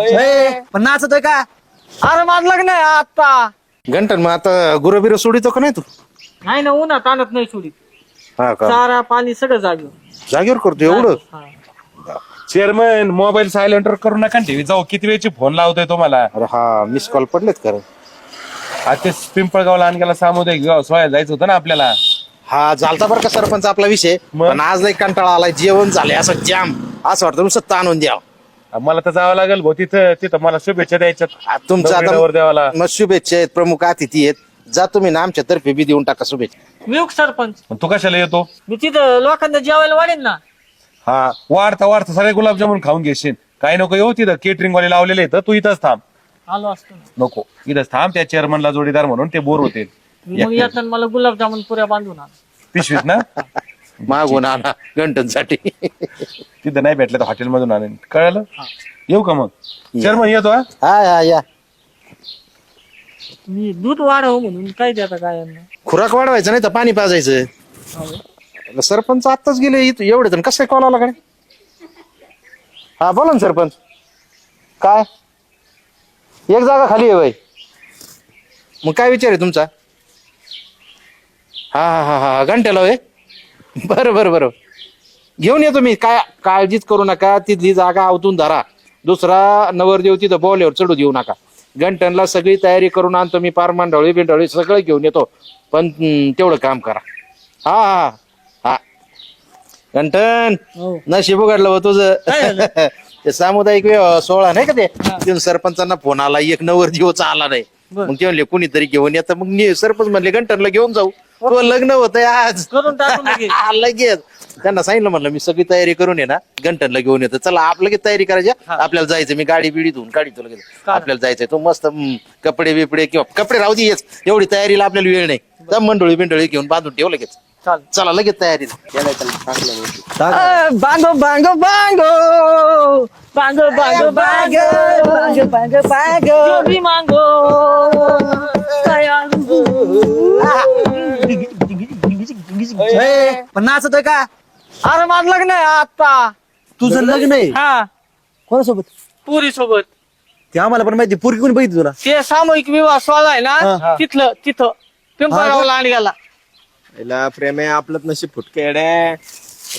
ए, पण नाचतोय का अरे माझं लग्न आहे आता घंटन मग आता गुरबिर सोडितो का नाही तू? नाही ना उन्हात आणत नाही सोडी हा का? चारा पाणी सगळं जागे जागेवर करतो एवढं? चेअरमन मोबाईल सायलेंटर करू नका ना ठेवी. जाऊ किती वेळची फोन लावतोय तुम्हाला? अरे हा मिस कॉल पडलेत खरं. आता ते पिंपळगावला आणखीला सामुदायिक गाव सोया जायचं होतं ना आपल्याला. हा झालता बरं का सरपंच आपला विषय. मग? पण आज लई कंटाळा आलाय जेवण झालंय असं जाम असं वाटतं नुसतं ताणून द्यावं. मला तर जावं लागेल भाऊ तिथं तिथं मला शुभेच्छा द्यायच्यात. आ, तुमचं नवरीवर द्यावाला आता मग शुभेच्छा आहेत प्रमुख अतिथी आहेत. जा तुम्ही ना आमच्या तर्फे बी देऊन टाका शुभेच्छा. मी सरपंच. मग तू कशाला येतो? मी तिथं लोकांना जेवायला वाढेन ना. हा वाढता वाढता सगळे गुलाबजामुन खाऊन घेशील. काही नको येऊ तिथं केटरिंग वाले लावलेले आहेत. तू इथंच थांब. आलो असतो ना. नको इथंच थांब. त्या चेअरमनला जोडीदार म्हणून ते बोर होतील. मग येताना मला गुलाबजामुन पुऱ्या बांधून आण. पिशवीत ना? मागून आणा घंटनसाठी. तिथं नाही भेटलं तर हॉटेलमधून आणेन. कळलं? येऊ का मग? चेअरमन येतो हा? हा हा या. मी दूध वाढव म्हणून काय देता काय खुराक वाढवायचं नाही तर पाणी पाजायचं. सरपंच आत्ताच गेले इथं एवढे तर कसं कॉल आला काय हा बोला ना सरपंच. काय? एक जागा खाली आहे वय मग काय विचार आहे तुमचा? हा हा हा हा घंट्याला होय? बरं बरं बरं. घेऊन येतो मी काय काळजीच करू नका. तिथली जागा आवतून धरा. दुसरा नवरदेव तिथं बोल्यावर चढू देऊ नका. घंटनला सगळी तयारी करून आणतो मी पार मांडवळी बिंडवळी सगळं घेऊन येतो. पण तेवढं काम करा. हा हा हा. घंटन हो. नशीब उघडलं हो तुझं. ते सामुदायिक सोहळा नाही का ते? तिथून सरपंचांना फोन आला. एक नवर दिवस आला नाही. मग ते म्हणले कुणीतरी घेऊन येतं. मग ने- सरपंच म्हणले घंटनला घेऊन जाऊ. तो लग्न होतंय आज. करून टाकू लगेच. लगेच. त्यांना सांगितलं म्हणलं मी सगळी तयारी करून ये ना घंटनला घेऊन येतो. चला आप लगेच तयारी करायची हा. आपल्याला जायचं मी गाडी बिडी धुवून काढतो लगेच. आपल्याला जायचंय. तो मस्त हम्म, कपडे बिपडे किंवा कपडे राहू दे येच. एवढी तयारीला आपल्याला वेळ नाही. तर मंडोळी बिंडोळी घेऊन बांधून ठेव लगेच. चाल. लगेच तयारीला बांगो बांगो बांगो. बांगो बांगो बांगो. बांगो बांगो भी मांगो. पण नाचतोय का? अरे माझं लग्न आहे आता. तुझं लग्न आहे? हा. कोणासोबत? पुरी सोबत ते आम्हाला पण माहिती पुरकी कोणी बघितली तुला? ते सामूहिक विवाह सोहळा आहे. ना तिथलं तिथं. पिंपळगावला आणि गेला पहिला प्रेम आहे आपलं नशीब फुटकेड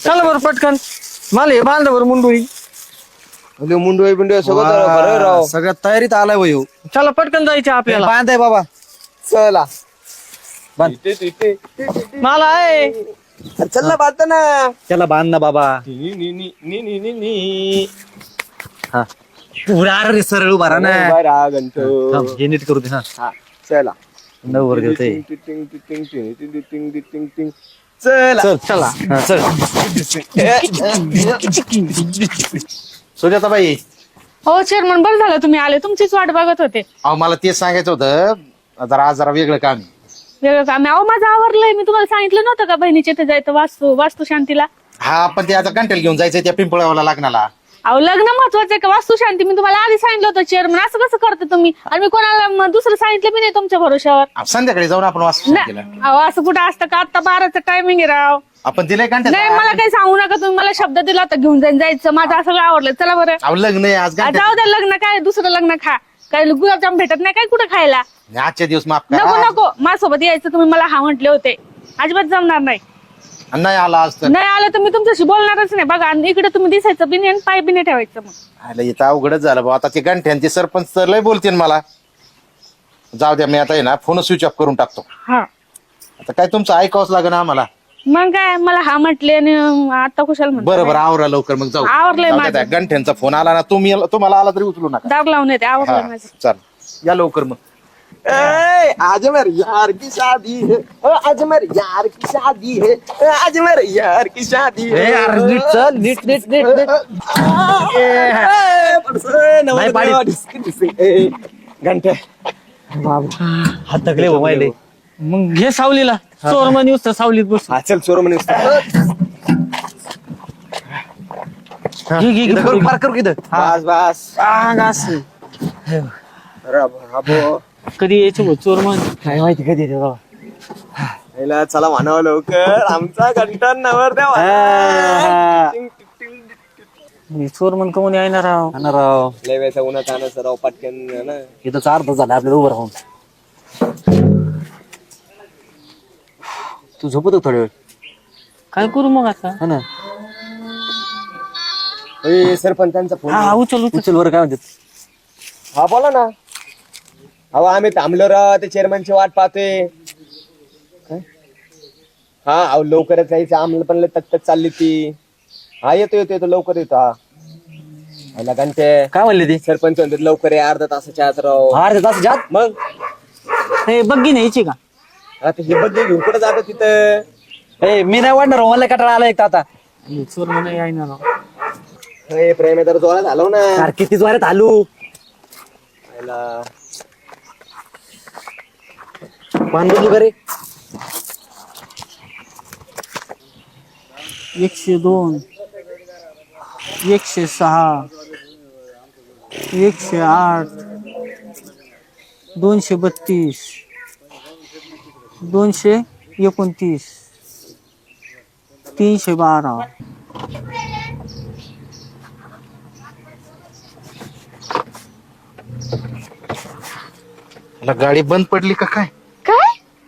चला बरं पटकन. मला हे बांध बरं मुंडुळी मुंडू बिंडू सगळं बरं राव. वा, सगळ्यात तयारीत आलाय वय चला पटकन जायचं आपल्याला. बांध आहे बाबा. चला. मला आहे. चल ना ना. त्याला बांध ना बाबा हा. पुरा रे सरळ उभा राहा ना. थांब, हे नीट करू दे हा. हा चला. नवर घेतोय सुजाता बाई हो चेअरमन बरं झालं तुम्ही आले. तुमचीच वाट बघत होते. अहो मला तेच सांगायचं होतं. जरा आज जरा वेगळं काम वेगळं काम अहो माझं आवरलंय. मी तुम्हाला सांगितलं नव्हतं का बहिणीच्या इथे जायचं वास्तू वास्तू शांतीला हा पण ते आता कंटेल घेऊन जायचं त्या पिंपळावाला लागणाला अहो लग्न महत्वाचं आहे का? वास्तू शांती मी तुम्हाला आधी सांगितलं होतं चेअरमन असं कसं करते तुम्ही? आणि मी कोणाला म- दुसरं सांगितलं बी नाही तुमच्या भरोशावर संध्याकाळी जाऊन आपण वाचू नाही अहो असं कुठं असतं का? आता बाराचं टायमिंग आहे राव. आपण दिलंय नाही मला काही सांगू नका तुम्ही. मला शब्द दिला होता घेऊन जाईन जायचं. माझं सगळं आवडलं. चला बरं. लग्न आहे आज आ, जाऊ द्या लग्न काय? दुसरं लग्न खा. काय गुलाबजाम भेटत नाही काय कुठं खायला? आजच्या दिवस माफ नको करा नको. माझ्यासोबत यायचं तुम्ही मला हा म्हटले होते. अजिबात जमणार नाही. नाही आला आज तर. नाही आलं तर मी तुमच्याशी बोलणारच नाही. बघा आणि इकडे तुम्ही दिसायचं बी नाही आणि पाय बी नाही ठेवायचं मग. इथं अवघडच झालं भाऊ. आता ते गंठ्यांचे सरपंच तर लय बोलतील मला. जाऊ द्या मी आता आहे ना फोन स्विच ऑफ करून टाकतो. हा. आता काय तुमचं ऐकावंच लागेल आम्हाला. मग काय मला हा म्हटले आणि अं, आता कुशाल म्हणतो बरं बरं आवरा लवकर मग जाऊ. आवरलंय जाऊ द्या, माझं. त्या गंठ्यांचा फोन आला ना तुम्ही तुम्हाला आला तरी उचलू नका. दार लावून येते आवडलं हा माझं. चल या लवकर मग. ए, आज मेरे यार की शादी है। आज मेरे यार की शादी है। ए, आज मेरे यार की शादी ए, है यार, नीट चल नीट नीट नीट नाही घंटे। हात थकले हो माहिले मग घे सावलीला. चोर म्हणे नुसतं सावलीत बस हा चल चोर म्हणे घे घे घे करू पार करू इथं. बस बस. राबो. कधी यायचं चोर म्हण. काय माहिती कधी येते बाबा पहिला चला म्हणावं लवकर. आमचा घंटन नवर हा. मी चोर म्हणून कोणी येणार राव हा ना राव लय वेळचा उन्हात आणा सर राव पटकन ना. इथं चार तास झाले आपल्याला उभं राहून. तू झोपतो थोड्या वेळ? काय करू मग आता? हा ना. सरपंचांचा फोन. हा हा, उचल उचल. उचल. बरं काय म्हणतात? हा बोला ना. अहो आम्ही थांबलो राव ते चेअरमनची वाट पाहतोय. काय? हा अहो लवकरच जायचं आम्हाला पण लय तक तक चालली ती. हा येतो येतो येतो लवकर येतो हा. आला घंटे. काय म्हणले ते? सरपंच म्हणतात लवकर आहे अर्धा तासाच्या आत राव. अर्ध्या तास जात मग? हे बग्गी न्यायची का? आता हे बघ घेऊन कुठं जातो तिथं? ए मी नाही वाढणार हो, मला कटाळा आला एक तर आता. हे हे प्रेम आहे तर जोरात झालो ना. कितीच वाऱ्यात आलू आयला. मान बदलू का रे एकशे दोन एकशे सहा एकशे आठ दोनशे बत्तीस दोनशे एकोणतीस तीनशे बारा. गाडी बंद पडली का काय?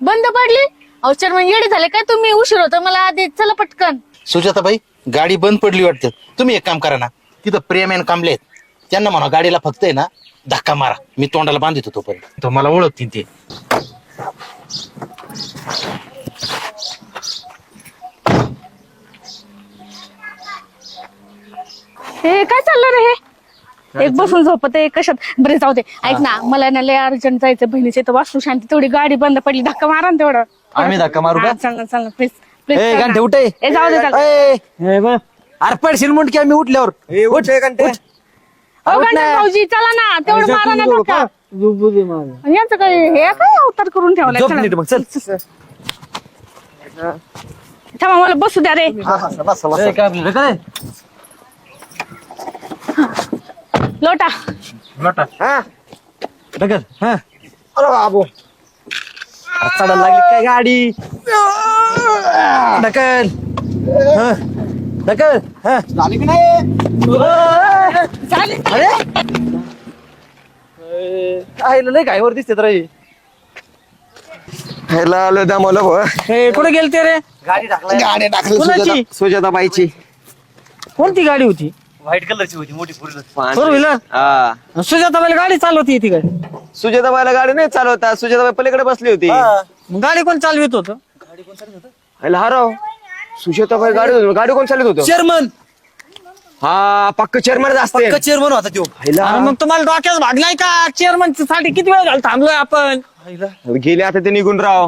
बंद पडली? अहो चेअरमन येडे झाले काय? तुम्ही उशीर होतो. मला आधी चला पटकन. सुजाताबाई गाडी बंद पडली वाटतं. तुम्ही एक काम करा ना. तिथं प्रेम आणि कांबले आहेत. त्यांना म्हणा गाडीला फक्त आहे ना धक्का मारा. मी तोंडाला बांधित होतो पर्यंत तो मला ओळखतील ते. हे काय चाललं रे हे? एक बसून झोपत आहे कशात? बरे जाऊ दे. ऐक ना मला ना लय अर्जंट जायचं बहिणीचे तर वास्तू शांती तेवढी गाडी बंद पडली धक्का मारा ना तेवढं. आम्ही धक्का मारू का? हा, चल ना चल ना प्लीज ए गांठे उठे ए. जाऊ दे चल. ए, बघ अरे पडशील मुंड की आम्ही उठल्यावर. उठ भाऊजी चला ना तेवढं मारा ना धक्का. आणि यांचं काय हे काय अवतार करून ठेवलाय? झोप चला. नीट मग चल. थांबा मला बसू द्या रे. ए, काय आपलं काय? लोटा हा ढकल हा अरे बाबू चढायला लागली काय गाडी ढकल हा. ढकल हा. झाली की नाही चालेल अरे आईला लय घाईवर दिसते तर हे. ह्याला आलो द्या मला भाऊ. हे कुठे गेलते रे गाडी टाकलाय गाडी टाकली? सुजाता सुजाताबाईची कोणती गाडी होती व्हाईट कलरची होती मोठी फोर फोर व्हीलर हा. सुजाताबाईला गाडी चालवती इथे काय सुजाताबाईला गाडी नाही चालवता. सुजाताबाई पलीकडे बसली होती. मग गाडी कोण चालवित होत? ह्याला हराव सुजाताबाई गाडी गाडी कोण चालत होतं? चेअरमन. हा पक्क चेअरमॅन असते. चेअरमन होता तो. अरे मग तुम्हाला डोक्यात भागलाय का? चेअरमनसाठी किती वेळ झाला थांबलोय आपण. गेले आता ते निघून राव.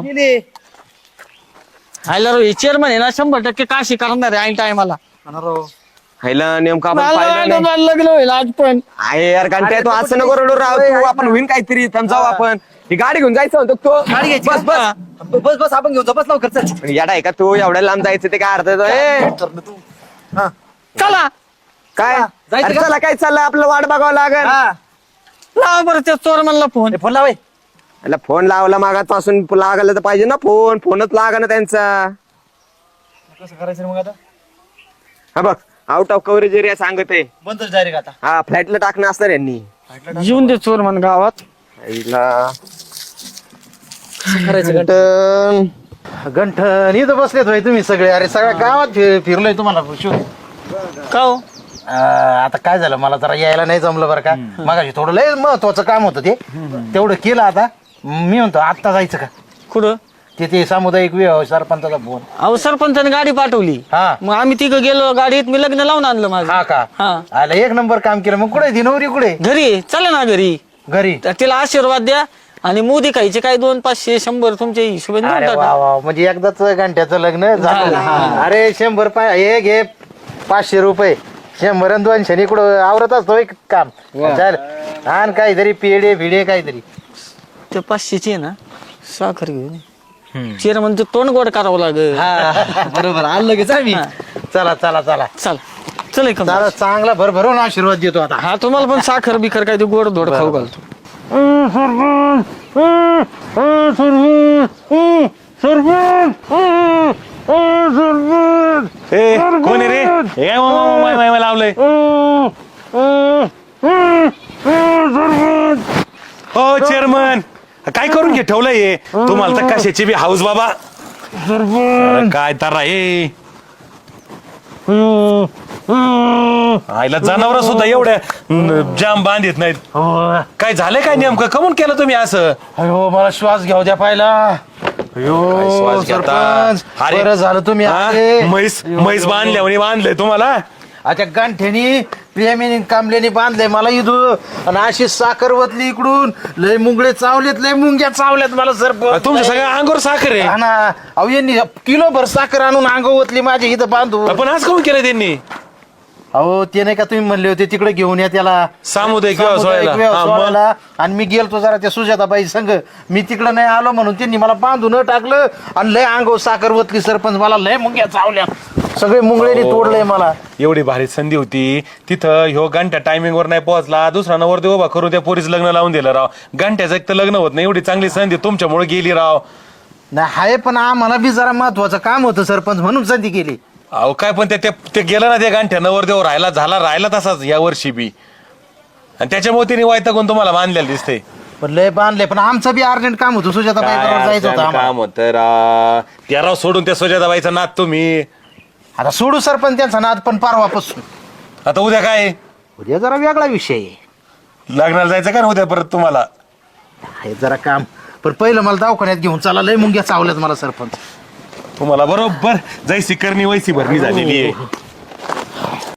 हायला रो चेअरमन आहे ना शंभर टक्के काशी करणार आहे ऐन टायमाला ह्याला नेमकं आपण पाहिलं नाही. लग्न होईल आज पण. आहे यार घंटे तू असं नको रडू राव तू आपण होईन काहीतरी जाऊ आपण. ही गाडी घेऊन जायचं म्हणतो तो? गाडी घ्यायची बस बस. बस बस आपण घेऊन जा बस लवकर चल. पण येडा आहे का तू? एवढ्या लांब जायचं ते काय अर्थ येतो? ए चला. काय? जायचं अरे का? चला काय चाललं आपलं वाट बघावं लागेल. लावा बरं त्या चोरमनला फोन. फोन लावाय याला फोन लावला मागात पासून लागायला तर पाहिजे ना फोन. फोनच लागा ना त्यांचा. कसं करायचं मग आता? हा बघ. आउट ऑफ कव्हरेज एरिया सांगत. आहे बंदच डायरेक्ट आता. हा फ्लॅटला टाकणं असणार यांनी. येऊन दे चोरमन गावात. आईला. करायचं घंटन. गंठन. इथं बसलेत भाई तुम्ही सगळे. अरे सगळ्या गावात फिर- फिरलोय तुम्हाला शोध का हो? आता काय झालं मला जरा यायला नाही जमलं बरं का. मगाशी थोडं लय महत्वाचं काम होतं ते. तेवढं केलं आता. मी म्हणतो आत्ता जायचं का? कुठं? ते ते सामुदायिक विवाह सरपंचाचा फोन. अहो सरपंचाने गाडी पाठवली. हा. मग आम्ही तिघं गेलो गाडीत मी लग्न लावून आणलं माझं. हा का? हा. आला एक नंबर काम केलं. मग कुठे ती नवरी कुठे? घरी. चला ना घरी. घरी. तर तिला आशीर्वाद द्या आणि मोदी खायचे काय दोन पाचशे शंभर तुमच्या हिशोबाने देऊन अरे टाका. वा वा. म्हणजे एकदाच घंट्याचं लग्न झालं. अरे शंभर पाय हे घे पाचशे रुपये. शंभर आणि दोनशे. आणि इकडं आवरत असतो एक काम. चल आण काहीतरी पेढे भिडे काहीतरी. ते पाचशेची आहे ना साखर घेऊन चेर म्हणजे तोंड गोड करावं लागेल. हा बरोबर. आलं लगेच आम्ही चला चला चला. चल. चल एक चला चांगला भरभरून आशीर्वाद देतो आता. हा तुम्हाला पण साखर बिखर काय ते गोड धोड खाऊ घालतो. ए कोण रे? हे काय लावलंय. हो चेअरमन. काय करून घे ठेवलंय हे? तुम्हाला तर कशाची बी हाऊस बाबा अरे काय तर हे आईला जनावर सुद्धा एवढ्या न, जाम बांधित नाहीत काय झालंय काय नेमकं कमून केलं तुम्ही असं अयो मला श्वास घ्याव द्या पाहिला काय अयो श्वास घेता? सरपंच अरे, बरं झालं तुम्ही हा? आले. म्हैस म्हैस बांधल्या म्हणे बांधलंय तुम्हाला आता गांठ्यानी प्रेमीने कामल्याने बांधले मला इथू. आणि अशी साखर वतली इकडून. लय मुंगळे चावलेत लय मुंग्या चावल्यात मला सरपंच तुमच्या सगळ्या अंगावर साखर आहे. हा ना. अहो यांनी किलो भर साखर आणून अंग ओतली माझ्या इथं बांधू पण आज कमून केलं त्यांनी? अहो ते नाही का तुम्ही म्हणले होते तिकडे घेऊन या त्याला. सामुदायिक हा, मग? सोडायला. आणि मी गेलतो जरा त्या सुजाताबाई संघ. मी तिकडे नाही आलो म्हणून त्यांनी मला बांधून टाकलं. आणि लय अंगो साखर वतली सरपंच मला लय मुंग्या चावल्या. सगळे मुंगळेने तोडलंय मला. एवढी भारी संधी होती. तिथं ह्यो घंट्या टायमिंग वर नाही पोहोचला. दुसरा नवर उभा करून त्या पोरीच लग्न लावून दिलं राव. घंट्याचं एक तर लग्न होत नाही एवढी चांगली संधी तुमच्यामुळे गेली राव. नाही हाय पण आम्हाला बी जरा महत्वाचं काम होतं सरपंच म्हणून संधी केली. अहो काय पण ते ते- ते गेलं ना ते गांठ्या नवर देव राहिला झाला राहिला तसाच या वर्षी बी. आणि त्याच्यामुळे तिने वायतागून तुम्हाला बांधलेलं दिसते पण लय बांधले पण आमचं बी अर्जंट काम होतं सुजाताबाई बरोबर जायचं होतं आम्हाला. काम होतं राव त्या राव सोडून त्या सुजाताबाईचा नाद तुम्ही. आता सोडू सरपंच त्यांचा नाद पण परवापासून. आता उद्या काय? उद्या जरा वेगळा विषय आहे. लग्नाला जायचं का ना उद्या परत तुम्हाला? आहे जरा काम. पण पहिलं मला दवाखान्यात घेऊन चला लय मुंग्या चावल्यात मला सरपंच. तुम्हाला बरोबर जैसी करणी वैसी भरणी झालेली आहे.